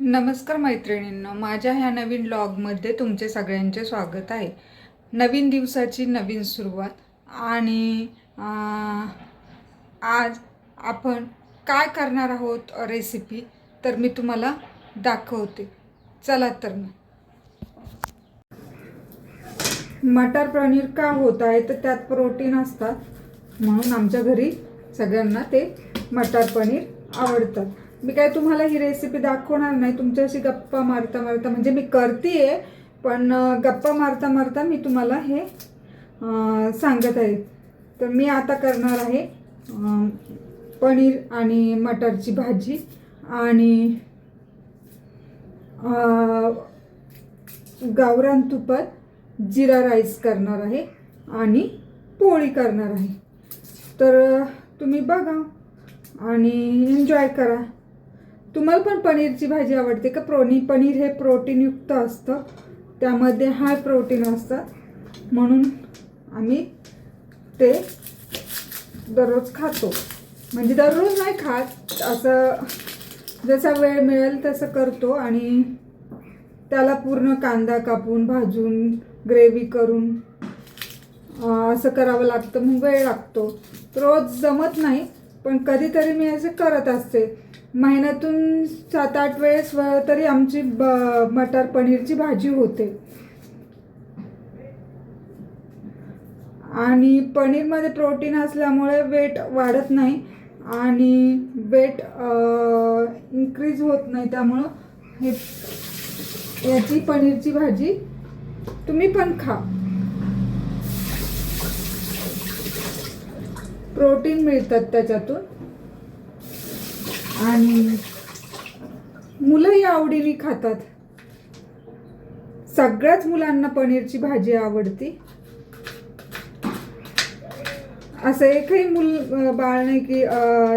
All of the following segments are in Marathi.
नमस्कार मैत्रिणींनो माझ्या ह्या नवीन ब्लॉगमध्ये तुमचे सगळ्यांचे स्वागत आहे. नवीन दिवसाची नवीन सुरुवात आणि आज आपण काय करणार आहोत रेसिपी तर मी तुम्हाला दाखवते. चला तर मग. मटर पनीर का होत आहे तर त्यात प्रोटीन असतात. म्हणून आमच्या घरी सगळ्यांना ते मटर पनीर आवडतात. मी काय तुम्हाला ही रेसिपी दाखवणार नाही तुमच्याशी गप्पा मारता मारता म्हणजे मी करते पण गप्पा मारता मारता मी तुम्हाला हे सांगत आहे. तर मी आता करणार आहे पनीर आणि मटरची भाजी आणि गावरान तुपात जिरा राईस करणार आहे आणि पोळी करणार आहे. तर तुम्ही बघा आणि एन्जॉय करा. तुम्हाला पण पनीरची भाजी आवडते का? प्रोनी पनीर हे प्रोटीनयुक्त असतं. त्यामध्ये हाय प्रोटीन असतात. म्हणून आम्ही ते दररोज खातो. म्हणजे दररोज नाही खात. असं जसा वेळ मिळेल तसं करतो आणि त्याला पूर्ण कांदा कापून भाजून ग्रेव्ही करून असं करावं लागतं. मग वेळ लागतो. रोज जमत नाही पण कधीतरी मी असं करत असते. महिन्यातून सात आठ वेळेस व- तरी आमची ब मटर पनीरची भाजी होते. आणि पनीरमध्ये प्रोटीन असल्यामुळे वेट वाढत नाही आणि वेट इन्क्रीज होत नाही. त्यामुळं हे याची पनीरची भाजी तुम्ही पण खा. प्रोटीन मिळतात त्याच्यातून. आणि मुलंही आवडीने खातात. सगळ्याच मुलांना पनीरची भाजी आवडती. असं एकही मूल बाळ नाही की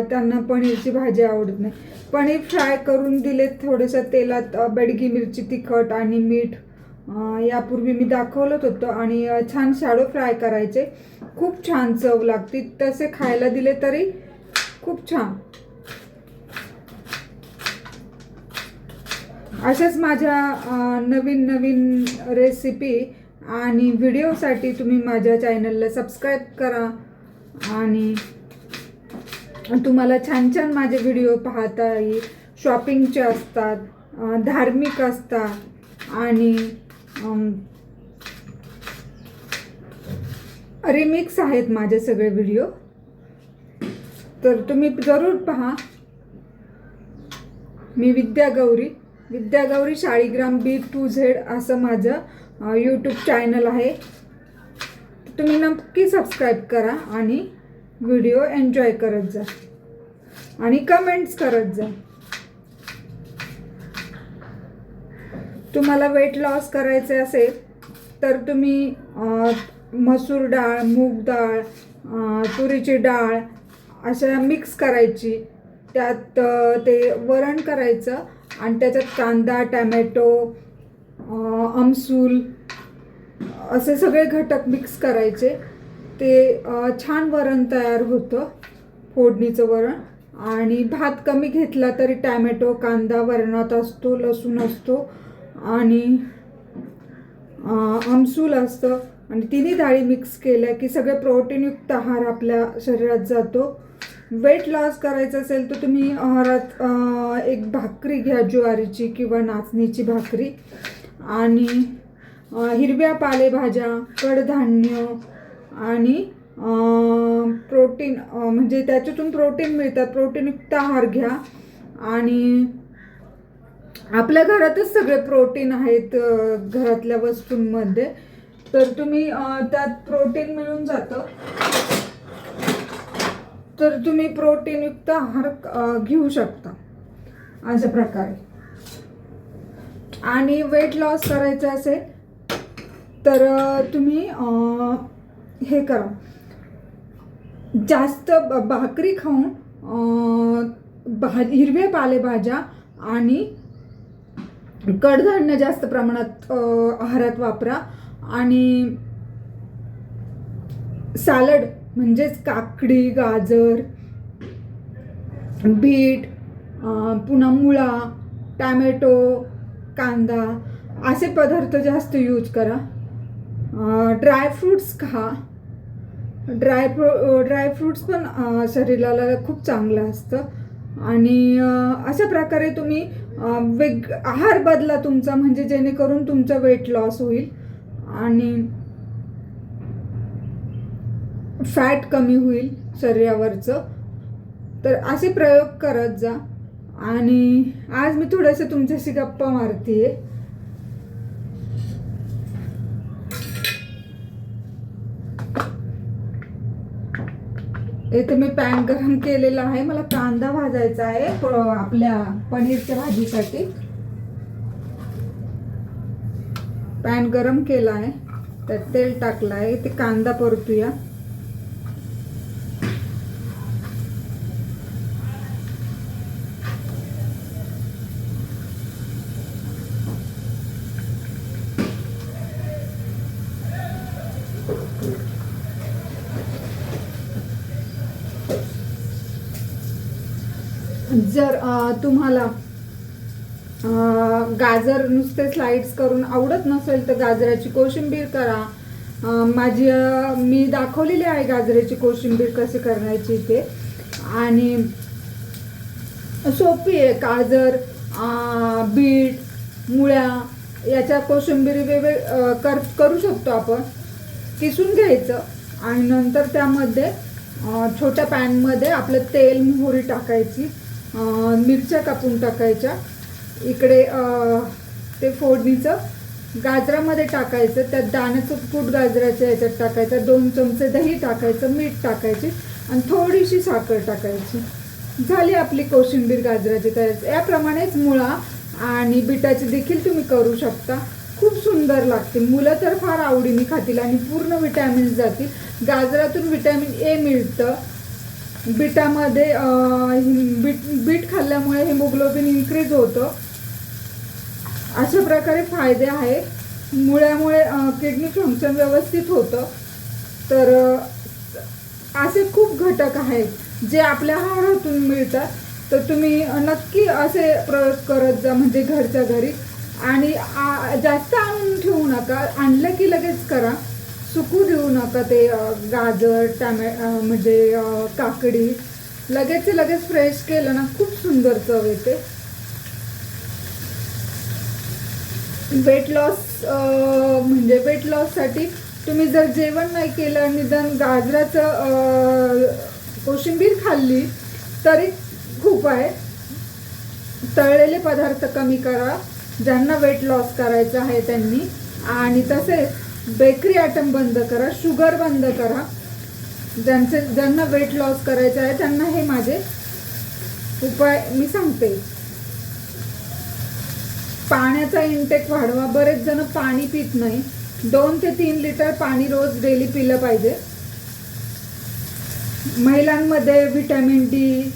त्यांना पनीरची भाजी आवडत नाही. पनीर फ्राय करून दिले थोडंसं तेलात बेडगी मिरची तिखट आणि मीठ यापूर्वी मी दाखवलंच होतं आणि छान शॅडो फ्राय करायचे. खूप छान चव लागते. तसे खायला दिले तरी खूप छान. अशाच माझ्या नवीन नवीन रेसिपी आणि व्हिडिओसाठी तुम्ही माझ्या चॅनलला सबस्क्राईब करा. आणि तुम्हाला छान छान माझे व्हिडिओ पाहता येईल. शॉपिंगचे असतात धार्मिक असतात आणि रिमिक्स आहेत माझे सगळे व्हिडिओ तर तुम्ही जरूर पहा. मी Vidya Gauri. Vidyagauri Shaligram B to Z असं माझं यूट्यूब चॅनल आहे. तुम्ही नक्की सबस्क्राईब करा आणि व्हिडिओ एन्जॉय करत जा. आणि कमेंट्स करत जा. तुम्हाला वेट लॉस करायचे असेल तर तुम्ही मसूर डाळ मूग डाळ तुरीची डाळ अशा मिक्स करायची. त्यात ते वरण करायचं आणि त्याच्यात कांदा टॅमॅटो अं, आमसूल असे सगळे घटक मिक्स करायचे. ते छान वरण तयार होतं फोडणीचं वरण. आणि भात कमी घेतला तरी टॅमॅटो कांदा वरणात असतो लसूण असतो. आणि अं, आमसूल असतं. आणि तिन्ही डाळी मिक्स केल्या की सगळे प्रोटीनयुक्त आहार आपल्या शरीरात जातो. वेट लॉस करायचं असेल तर तुम्ही आहारात एक भाकरी घ्या ज्वारीची किंवा नाचणीची भाकरी. आणि हिरव्या पालेभाज्या कडधान्य आणि प्रोटीन म्हणजे त्याच्यातून प्रोटीन मिळतात. प्रोटीनयुक्त आहार घ्या. आणि आपल्या घरातच सगळे प्रोटीन आहेत घरातल्या वस्तूंमध्ये. तर तुम्ही त्यात प्रोटीन मिळून जातं. तर तुम्ही प्रोटीनयुक्त आहार घेऊ शकता. अशा प्रकारे. आणि वेट लॉस करायचं असेल तर तुम्ही हे करा. जास्त ब- भाकरी खाऊन भा हिरव्या पालेभाज्या आणि कडधान्य जास्त प्रमाणात आहारात वापरा. आणि सॅलड म्हणजेच काकडी गाजर बीट पुन्हा मुळा टॅमॅटो कांदा असे पदार्थ जास्त यूज करा. ड्रायफ्रूट्स खा. ड्राय फ्रू ड्रायफ्रूट्स पण शरीराला खूप चांगलं असतं. आणि अशा प्रकारे तुम्ही वेग आहार बदला तुमचा म्हणजे जेणेकरून तुमचा वेट लॉस होईल. आणि फॅट कमी होईल शरीरावरचं. तर असे प्रयोग करत जा. आणि आज मी थोडंसं तुमच्याशी गप्पा मारतीये. इथे मी पॅन गरम केलेला आहे. मला कांदा भाजायचा आहे. आपल्या पनीरच्या भाजीसाठी. पॅन गरम केला आहे. त्यात तेल टाकलं आहे. ते कांदा परतूया. जर तुम्हाला गाजर नुसते स्लाइड्स करून आवडत नसेल तर गाजराची कोशिंबीर करा. माझी मी दाखवलेली आहे गाजराची कोशिंबीर कशी करायची ते. आणि सोपी आहे गाजर बीट मुळ्या याच्या कोशिंबीरी वेगळे कर करू शकतो आपण. किसून घ्यायचं आणि नंतर त्यामध्ये छोट्या पॅनमध्ये आपलं तेल मोहरी टाकायची. मिरच्या कापून टाकायच्या. इकडे ते फोडणीचं गाजरामध्ये टाकायचं. त्यात दाण्याचं कूट गाजराच्या याच्यात टाकायचं. दोन चमचे दही टाकायचं मीठ टाकायचे आणि थोडीशी साखर टाकायची. झाली आपली कोशिंबीर गाजराची तयार. याप्रमाणेच मुळा आणि बिटाची देखील तुम्ही करू शकता. खूप सुंदर लागते मुलं तर फार आवडीने खातील आणि पूर्ण विटॅमिन्स जातील. गाजरातून विटॅमिन ए मिळतं. बिटामध्ये बीट बीट खाल्ल्यामुळे हिमोग्लोबिन इन्क्रीज होतं. अशा प्रकारे फायदे आहेत. मुळ्यामुळे किडनी फंक्शन व्यवस्थित होतं. तर असे खूप घटक आहेत जे आपल्या आहारातून मिळतात. तर तुम्ही नक्की असे प्रयोग करत जा म्हणजे घरच्या घरी. आणि आ- जास्त आणून ठेवू नका. आणलं की लगेच करा. सुकू देऊ नका ते गाजर टॅमे म्हणजे काकडी. लगेच लगेच फ्रेश केलं ना खूप सुंदर चव येते. वेट लॉस म्हणजे वेट लॉससाठी तुम्ही जर जेवण नाही केलं निदान गाजराचं कोशिंबीर खाल्ली तरी खूप आहे. तळलेले पदार्थ कमी करा. ज्यांना वेट लॉस करायचं आहे त्यांनी. आणि तसेच बेकरी आयटम बंद करा शुगर बंद करा. ज्यांचे ज्यांना वेट लॉस करायचं आहे त्यांना हे माझे उपाय मी सांगते. पाण्याचा इंटेक वाढवा. बरेच जण पाणी पित नाही. दोन ते तीन लिटर पाणी रोज डेली पिलं पाहिजे. महिलांमध्ये व्हिटॅमिन डी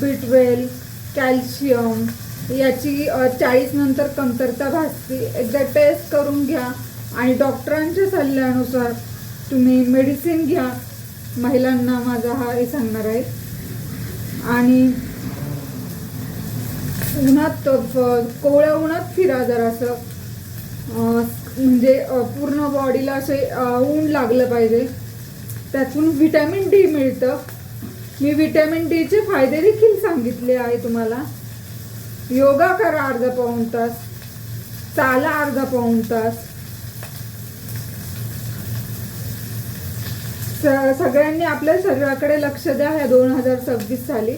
बिटवेल कॅल्शियम याची चाळीस नंतर कमतरता भासते. एकदा टेस्ट करून घ्या. आणि डॉक्टरांच्या सल्ल्यानुसार तुम्ही मेडिसिन घ्या. महिलांना माझा हा हे सांगणार आहे. आणि उन्हात कोवळ्या उन्हात फिरा जरासं. म्हणजे पूर्ण बॉडीला असे ऊन लागलं पाहिजे. त्यातून व्हिटॅमिन डी मिळतं. मी व्हिटॅमिन डीचे फायदे देखील सांगितले आहे तुम्हाला. योगा करा अर्धा पाऊण तास. चाला अर्धा पाऊण तास. स- सगळ्यांनी आपल्या शरीराकडे लक्ष द्या ह्या दोन हजार सव्वीस साली.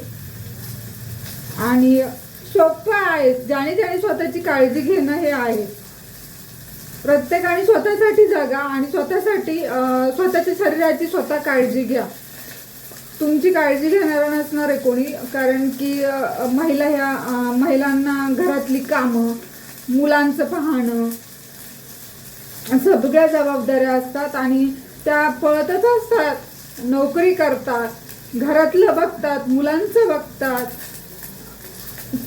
आणि सोपं आहे. ज्याने त्याने स्वतःची काळजी घेणं हे आहे. प्रत्येकाने स्वतःसाठी जगा आणि स्वतःसाठी स्वतःच्या शरीराची स्वतः काळजी घ्या. तुमची काळजी घेणारा नसणार आहे कोणी कारण की महिला ह्या महिलांना घरातली कामं मुलांचं पाहणं सगळ्या जबाबदाऱ्या असतात. आणि त्या पळतच असतात नोकरी करतात घरातलं बघतात मुलांचं बघतात.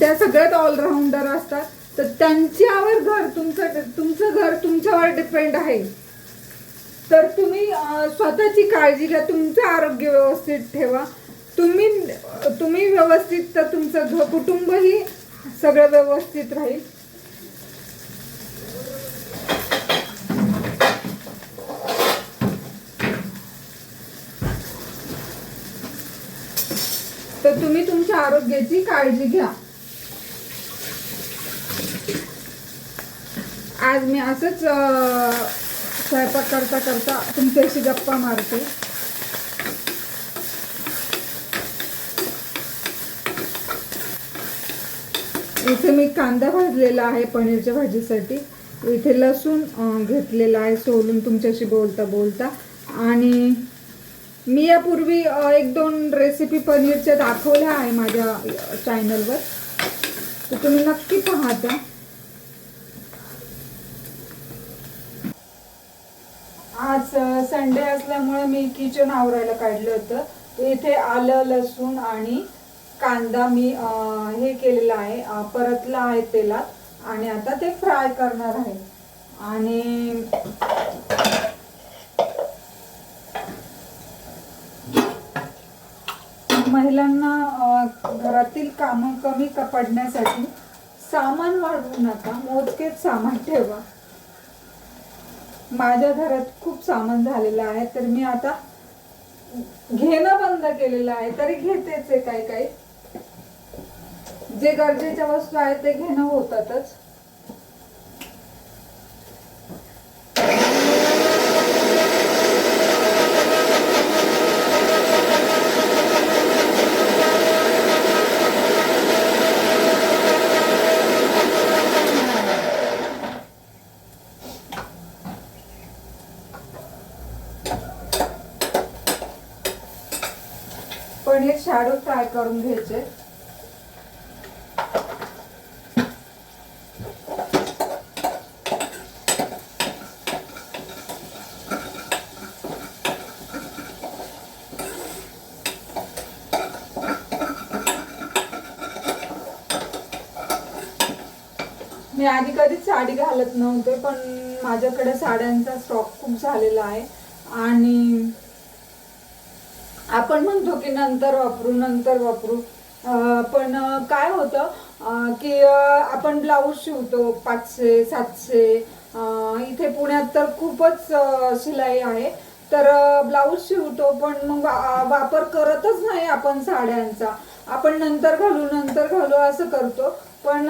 त्या सगळ्यात ऑलराऊंडर असतात. तर त्यांच्यावर घर तुमचं तुमचं घर तुमच्यावर डिपेंड आहे. तर तुम्ही स्वतःची काळजी घ्या तुमचं आरोग्य व्यवस्थित ठेवा. तुम्ही तुम्ही व्यवस्थित तर तुमचं घ कुटुंबही सगळं व्यवस्थित राहील तर तुम्ही तुमच्या आरोग्याची काळजी घ्या. आज मी असंच स्वयंपाक करता करता तुमच्याशी गप्पा मारते. इथे मी कांदा भाजलेला आहे पनीरच्या भाजीसाठी. इथे लसूण घेतलेला आहे सोलून तुमच्याशी बोलता बोलता. आणि मी यापूर्वी एक दोन रेसिपी पनीरच्या दाखवल्या आहे माझ्या चॅनलवर तर तुम्ही नक्की पाहता आज संडे असल्यामुळे मी किचन आवरायला काढलं होतं. इथे आलं लसूण आणि कांदा मी हे केलेला आहे. परतला आहे तेलात आणि आता ते फ्राय करणार आहे. आणि महिलांना घरातील कामं कमी पडण्यासाठी सामान वाढवू नका मोजकेच सामान ठेवा. माझ्या घरात खूप सामान झालेलं आहे तर मी आता घेणं बंद केलेलं आहे तरी घेतेच आहे काही काही जे गरजेच्या वस्तू आहेत ते घेणं होतातच पनीर शाडो फ्राय करून घ्यायचे. मी आधी कधीच साडी घालत नव्हते पण माझ्याकडे साड्यांचा स्टॉक खूप झालेला आहे. आणि म्हणतो की नंतर वापरू नंतर वापरू. पण काय होतं की आपण ब्लाऊज शिवतो पाचशे सातशे इथे पुण्यात तर खूपच शिलाई आहे. तर ब्लाऊज शिवतो पण मग वापर करतच नाही आपण साड्यांचा. आपण नंतर घालू नंतर घालू असं करतो पण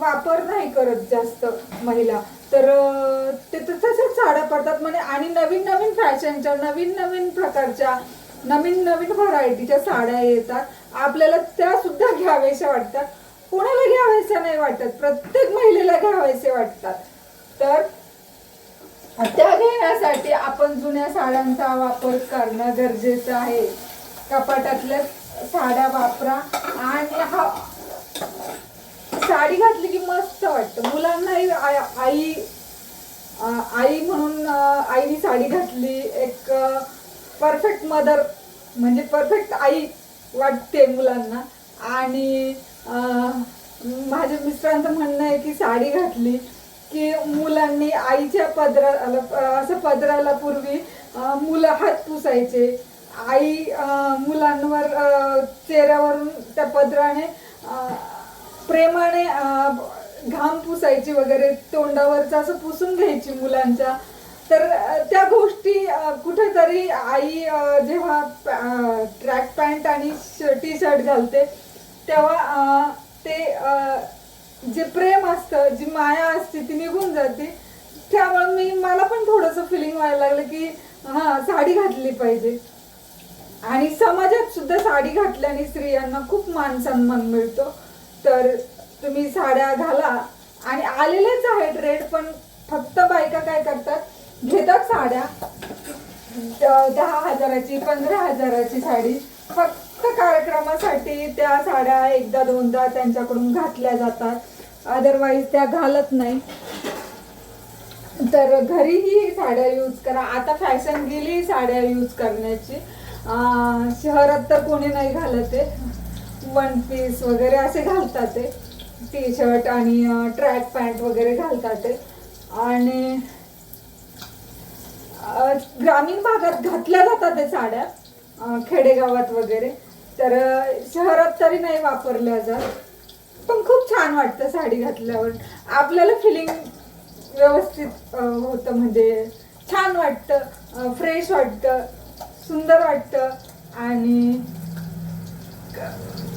वापर नाही करत जास्त महिला. तर ते तसंच साड्या पडतात. म्हणजे आणि नवीन नवीन फॅशनच्या नवीन नवीन प्रकारच्या नवीन नवीन व्हरायटीच्या साड्या येतात. आपल्याला त्या सुद्धा घ्याव्याशा वाटतात. कोणाला घ्याव्याशा नाही वाटत. प्रत्येक महिलेला घ्यावेसे वाटतात. तर त्या घेण्यासाठी आपण जुन्या साड्यांचा वापर करणं गरजेचं आहे. कपाटातल्या साड्या वापरा आणि हा साडी घातली की मस्त वाटतं. मुलांनाही आई आई म्हणून आईने साडी घातली. एक परफेक्ट मदर म्हणजे परफेक्ट आई वाटते मुलांना. आणि माझ्या मिस्टरांचं म्हणणं आहे की साडी घातली की मुलांनी आईच्या पदराला असं पदराला पूर्वी मुलं हात पुसायचे. आई मुलांवर चेहऱ्यावरून त्या पदराने प्रेमाने घाम पुसायची वगैरे तोंडावरचं असं पुसून घ्यायची मुलांच्या. तर त्या गोष्टी कुठेतरी आई जेव्हा ट्रॅक पॅन्ट आणि टी शर्ट घालते तेव्हा ते जे प्रेम असतं जी माया असते ती निघून जाते. त्यामुळे मी मला पण थोडंसं फिलिंग व्हायला लागलं की हा साडी घातली पाहिजे. आणि समाजात सुद्धा साडी घातल्याने स्त्रियांना खूप मान सन्मान मिळतो. तर तुम्ही साड्या घाला. आणि आलेलेच आहे ट्रेड पण फक्त बायका काय करतात? घेतात साड्या. दहा हजाराची पंधरा हजाराची साडी. फक्त कार्यक्रमासाठी त्या साड्या एकदा दोनदा त्यांच्याकडून घातल्या जातात. अदरवाईज त्या घालत नाही. तर घरीही साड्या यूज करा. आता फॅशन गेली साड्या यूज करण्याची. शहरात तर कोणी नाही घालत आहे. वन पीस वगैरे असे घालतात ते. टी शर्ट आणि ट्रॅक पॅन्ट वगैरे घालतात ते. आणि ग्रामीण भागात घातल्या जातात त्या साड्या खेडेगावात वगैरे. तर शहरात तरी नाही वापरल्या जात. पण खूप छान वाटतं साडी घातल्यावर. आपल्याला फिलिंग व्यवस्थित होतं म्हणजे छान वाटतं फ्रेश वाटतं सुंदर वाटतं आणि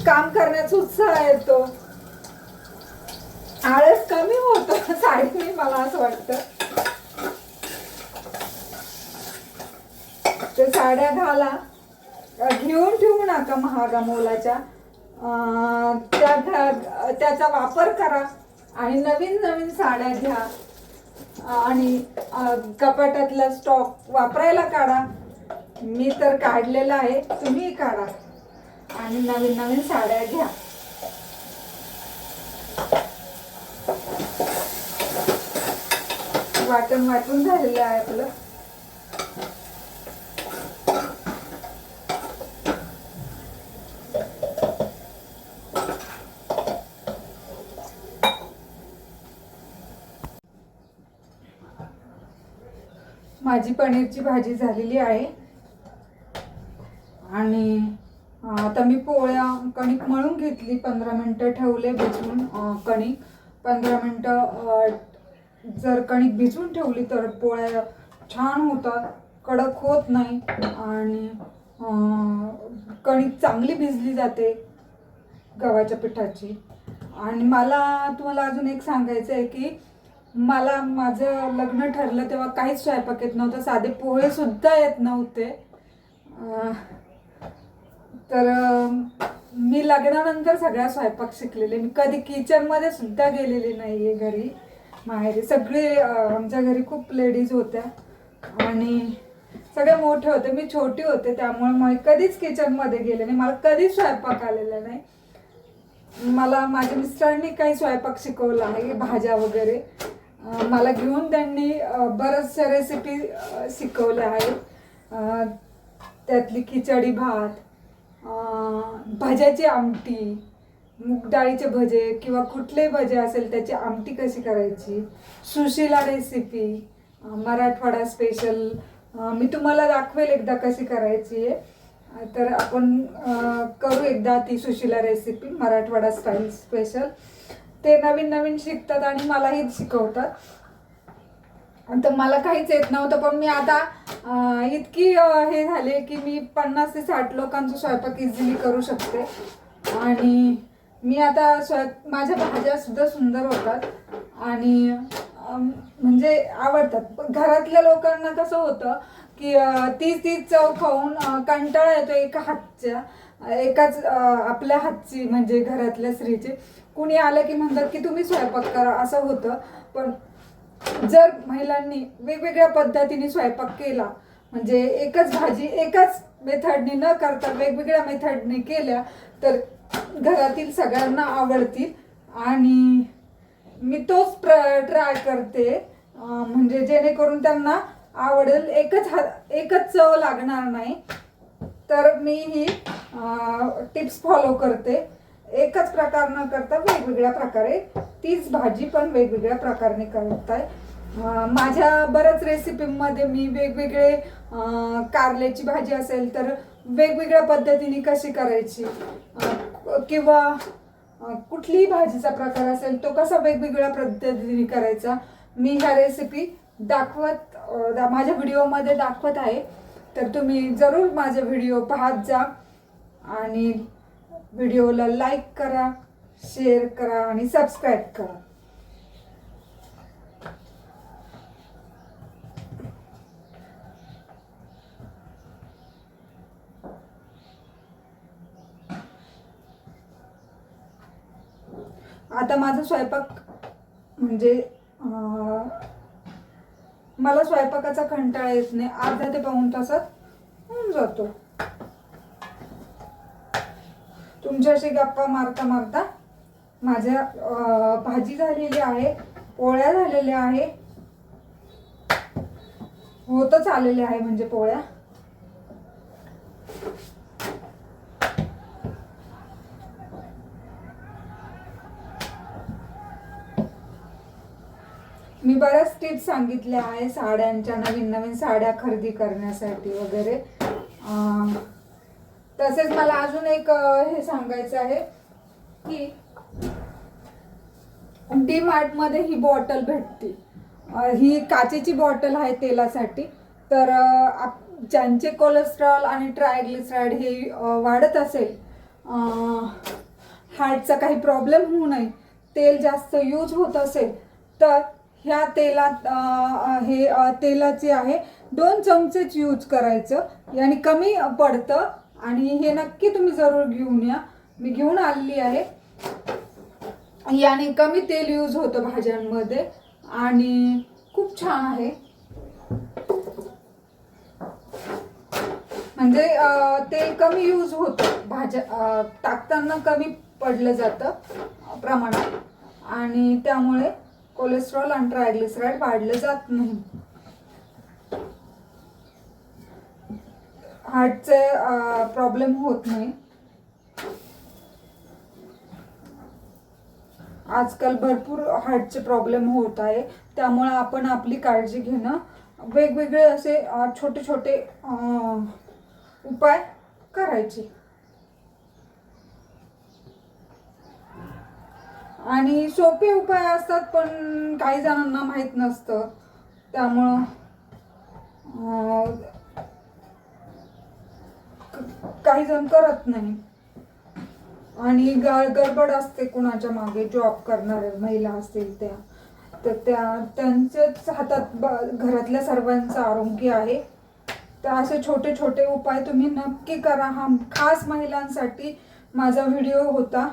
काम करण्याचा उत्साह येतो. आळस कमी होतो साडीने मला असं वाटतं. ते साड्या घाला. घेऊन ठेवू नका महागा मोलाच्या. त्या घा- त्याचा वापर करा आणि नवीन नवीन साड्या घ्या. आणि कपाटातला स्टॉक वापरायला काढा. मी तर काढलेला आहे तुम्ही काढा. आणि नवीन नवीन साड्या घ्या. वाटण वाटून झालेलं आहे आपलं. माझी पनीरची भाजी झालेली आहे. आणि आता मी पोळ्या कणिक मळून घेतली. पंधरा मिनटं ठेवले भिजवून कणिक. पंधरा मिनटं जर कणिक भिजवून ठेवली तर पोळ्या छान होतात कडक होत नाही. आणि कणिक चांगली भिजली जाते गव्हाच्या पिठाची. आणि मला तुम्हाला अजून एक सांगायचं आहे की मला माझं लग्न ठरलं तेव्हा काहीच स्वयंपाक येत नव्हतं साधे पोहे सुद्धा येत नव्हते. तर मी लग्नानंतर सगळा स्वयंपाक शिकलेले. मी कधी किचनमध्ये सुद्धा गेलेली नाही आहे घरी माहेरी. सगळे आमच्या घरी खूप लेडीज होत्या आणि सगळे मोठे होते. मी छोटी होते त्यामुळे मी कधीच किचनमध्ये गेले नाही. मला कधीच स्वयंपाक आलेला नाही. मला माझ्या मिस्टरांनी काही स्वयंपाक शिकवला आहे भाज्या वगैरे. मला घेऊन त्यांनी बऱ्याचशा रेसिपी शिकवल्या आहेत. त्यातली खिचडी भात भज्याची आमटी मूग डाळीचे भजे किंवा कुठलेही भजे असेल त्याची आमटी कशी करायची सुशीला रेसिपी मराठवाडा स्पेशल मी तुम्हाला दाखवेल एकदा कशी करायची आहे. तर आपण करू एकदा ती Sushila recipe Marathwada style special ते नवीन नवीन शिकतात आणि मलाही शिकवतात. आणि तर मला काहीच येत नव्हतं पण मी आता इतकी हे झाले की मी पन्नास ते साठ लोकांचा स्वयंपाक इझिली करू शकते. आणि मी आता स्वय माझ्या भाज्या सुद्धा सुंदर होतात. आणि म्हणजे आवडतात. पण घरातल्या लोकांना कसं होतं की तीच तीच चव खाऊन कंटाळा येतो एका हातच्या. एकाच आपल्या हातची म्हणजे घरातल्या स्त्रीची. कुणी आलं की म्हणतात की तुम्ही स्वयंपाक करा असं होतं. पण जर महिलांनी वेगवेगळ्या पद्धतीने स्वयंपाक केला म्हणजे एकच भाजी एकाच मेथडने न करता वेगवेगळ्या मेथडने केल्या तर घरातील सगळ्यांना आवडतील. आणि मी तोच ट्राय करते म्हणजे जेणेकरून त्यांना आवडेल एकच हा एकच चव लागणार नाही. तर मी ही टिप्स फॉलो करते. एकच प्रकार न करता वेगवेगळ्या प्रकारे. तीच भाजी पण वेगवेगळ्या प्रकारे करत आहे माझ्या बऱ्याच रेसिपीमध्ये मी वेगवेगळे कारल्याची भाजी असेल तर वेगवेगळ्या पद्धतीने कशी करायची? किंवा कुठलीही भाजीचा प्रकार असेल तो कसा वेगवेगळ्या पद्धतीने करायचा? मी ह्या रेसिपी दाखवत दा- माझ्या व्हिडिओमध्ये दाखवत आहे. तर तुम्ही जरूर माझे व्हिडिओ पाहत जा आणि व्हिडिओला लाईक करा शेअर करा आणि सबस्क्राईब करा. आता माझा स्वयंपाक म्हणजे मला स्वयंपाकाचा कंटाळा येत नाही. अर्धा ते पाऊण तासात होऊन जातो. तुमच्याशी गप्पा मारता मारता माझ्या भाजी झालेली आहे पोळ्या झालेल्या आहे. होतच आलेल्या आहे म्हणजे पोळ्या. मी बऱ्याच टिप्स सांगितल्या आहे साड्यांच्या नवीन नवीन साड्या खरेदी करण्यासाठी वगैरे. तसेच मला अजून एक हे सांगायचं आहे की डी मार्टमध्ये ही बॉटल भेटते. ही काचेची बॉटल आहे तेलासाठी. तर आप ज्यांचे कोलेस्ट्रॉल आणि ट्रायग्लिसराईड हे वाढत असेल हार्टचा काही प्रॉब्लेम होऊ नये तेल जास्त यूज होत असेल तर ह्या तेलात हे तेलाचे आहे. दोन चमचेच यूज करायचं. याने कमी पडतं. आणि हे नक्की तुम्ही जरूर घेऊन या. मी घेऊन आलेली आहे. याने कमी तेल यूज होतं भाज्यांमध्ये. आणि खूप छान आहे. म्हणजे तेल कमी यूज होतं. भाज्या टाकताना कमी पडलं जातं प्रमाणात. आणि त्यामुळे कोलेस्ट्रॉल आणि ट्रायग्लिसराईड वाढलं जात नाही. हार्टचे प्रॉब्लेम होत नाही. आजकाल भरपूर हार्टचे प्रॉब्लेम होत आहे. त्यामुळे आपण आपली काळजी घेणं वेगवेगळे असे छोटे छोटे उपाय करायचे. आणि सोपे उपाय असतात पण काही जणांना माहीत नसतं. त्यामुळं काही जण करत नाही. आणि ग- गडबड असते कुणाच्या मागे जॉब करणाऱ्या महिला असतील त्या तर त्या त्यांच्याच हातात ब- घरातल्या सर्वांचं आरोग्य आहे. तर असे छोटे छोटे उपाय तुम्ही नक्की करा. हा खास महिलांसाठी माझा व्हिडिओ होता.